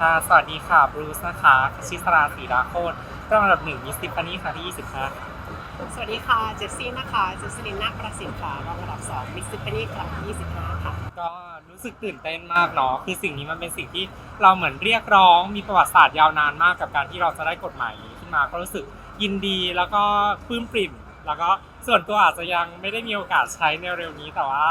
ค่ะ สวัสดีค่ะบรูซนะคะชิสราศรีราโคตรรองอันดับหนึ่งมิสติฟานี่ค่ะที่ 25ค่ะสวัสดีค่ะเจสซี่นะคะเจสซี่ลินนาประสิทธิ์ค่ะรองอันดับ2มิสซิปนีครั้งที่25 ค่ะ ก็รู้สึกตื่นเต้นมากเนาะคือสิ่งนี้มันเป็นสิ่งที่เราเหมือนเรียกร้องมีประวัติศาสตร์ยาวนานมากกับการที่เราจะได้กฎหมายนี้ขึ้นมาก็รู้สึกยินดีแล้วก็ปลื้มปริ่ม แล้วก็ส่วนตัวอาจจะยังไม่ได้มีโอกาสใช้ในเร็วนี้แต่ว่า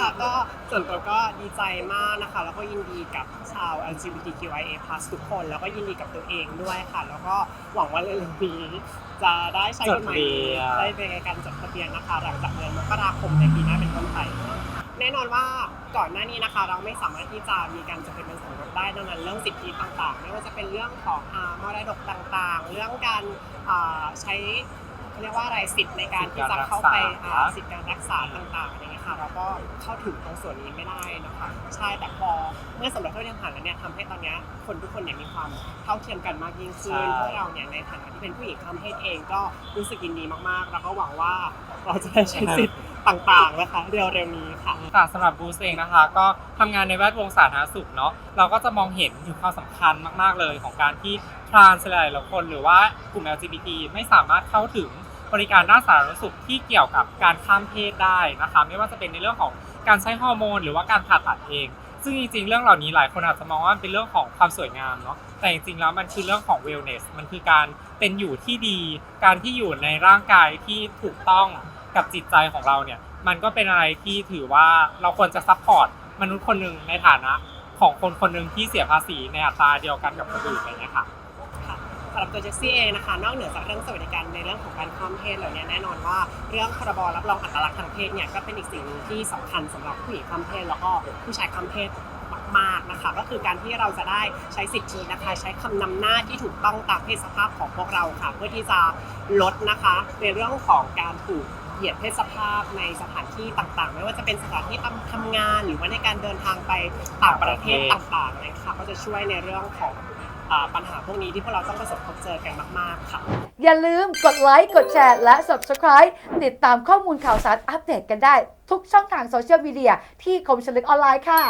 ค่ะก็ส่วนตัวก็ดีใจมากนะคะ แล้วก็ยินดีกับชาว LGBTQIA+ ทุกคน แล้วก็ยินดีกับตัวเองด้วยค่ะ แล้วก็หวังว่าเร็วๆนี้จะได้ใช้กฎหมายนี้จดทะเบียน ได้เป็นการจดทะเบียนนะคะ หลังจากเดือนมกราคมในปีหน้าเป็นต้นไปแน่นอนว่าก่อนหน้านี้นะคะ เราไม่สามารถที่จะมีการจดทะเบียนสมรสได้ดังนั้นเรื่องสิทธิต่างๆ ไม่ว่าจะเป็นเรื่องของอ่ามรดกต่างๆ เรื่องการอ่าใช้ เขาเรียกว่าอะไรสิทธิ์ในการที่จะเข้าไปอ่าสิทธิการรักษาต่างๆอะไรเงี้ยค่ะเราก็เข้าถึงตรงส่วนนี้ไม่ได้นะคะใช่แต่พอเมื่อสมรสเท่าเทียมผ่านแล้วเนี่ยทำให้ตอนเนี้ยคนทุกคนเนี่ยมีความเท่าเทียมกันมากยิ่งขึ้นพวกเราเนี่ยในฐานะที่เป็นผู้หญิงข้ามเพศเองก็รู้สึกยินดีมากๆ แล้วก็หวังว่าเราจะได้ใช้สิทธิ์ต่างๆนะคะเร็วๆนี้ค่ะ ค่ะสำหรับบูสเองนะคะ ก็ทำงานในแวดวงสาธารณสุขเนาะเราก็จะมองเห็นถึงความสำคัญมาก ๆ เลยของการที่ทรานส์หลายๆคนหรือว่ากลุ่ม LGBT ไม่สามารถเข้าถึง บริการด้านสาธารณสุขที่เกี่ยวกับการข้ามเพศได้นะคะ ไม่ว่าจะเป็นในเรื่องของการใช้ฮอร์โมน หรือว่าการผ่าตัดเอง ซึ่งจริงๆ เรื่องเหล่านี้หลายคนอาจจะมองว่ามันเป็นเรื่องของความสวยงามเนาะแต่จริงๆแล้วมันคือเรื่องของ wellness มันคือการเป็นอยู่ที่ดี การที่อยู่ในร่างกายที่ถูกต้องกับจิตใจของเราเนี่ยมันก็เป็นอะไรที่ถือว่าเราควรจะซัพพอร์ตมนุษย์คนหนึ่งในฐานะของคนคนหนึ่งที่เสียภาษีในอัตราเดียวกันกับคนอื่นอะไรเงี้ยค่ะ สำหรับตัวเจสซี่เองนะคะ นอกเหนือจากเรื่องสวัสดิการในเรื่องของการข้ามเพศแล้วเนี่ยแน่นอนว่า เรื่องพรบรับรองอัตลักษณ์ทางเพศเนี่ยก็เป็นอีกสิ่งหนึ่งที่สำคัญสำหรับผู้หญิงข้ามเพศแล้วก็ผู้ชายข้ามเพศมากๆนะคะ ก็คือการที่เราจะได้ใช้สิทธินะคะ ใช้คำนำหน้าที่ถูกต้องตามเพศสภาพของพวกเราค่ะ เพื่อที่จะลดนะคะในเรื่องของการถูกเหยียดเพศสภาพในสถานที่ต่างๆ ไม่ว่าจะเป็นสถานที่ทำงาน หรือว่าในการเดินทางไปต่างประเทศต่างๆนะคะก็จะช่วยในเรื่องของ อ่าปัญหาพวกนี้ที่พวกเราต้องประสบพบเจอกันมาก ๆ ค่ะ อย่าลืมกดไลค์ กดแชร์ และ Subscribe ติดตามข้อมูลข่าวสารอัปเดตกันได้ ทุกช่องทางโซเชียลมีเดียที่คมชลึกออนไลน์ค่ะ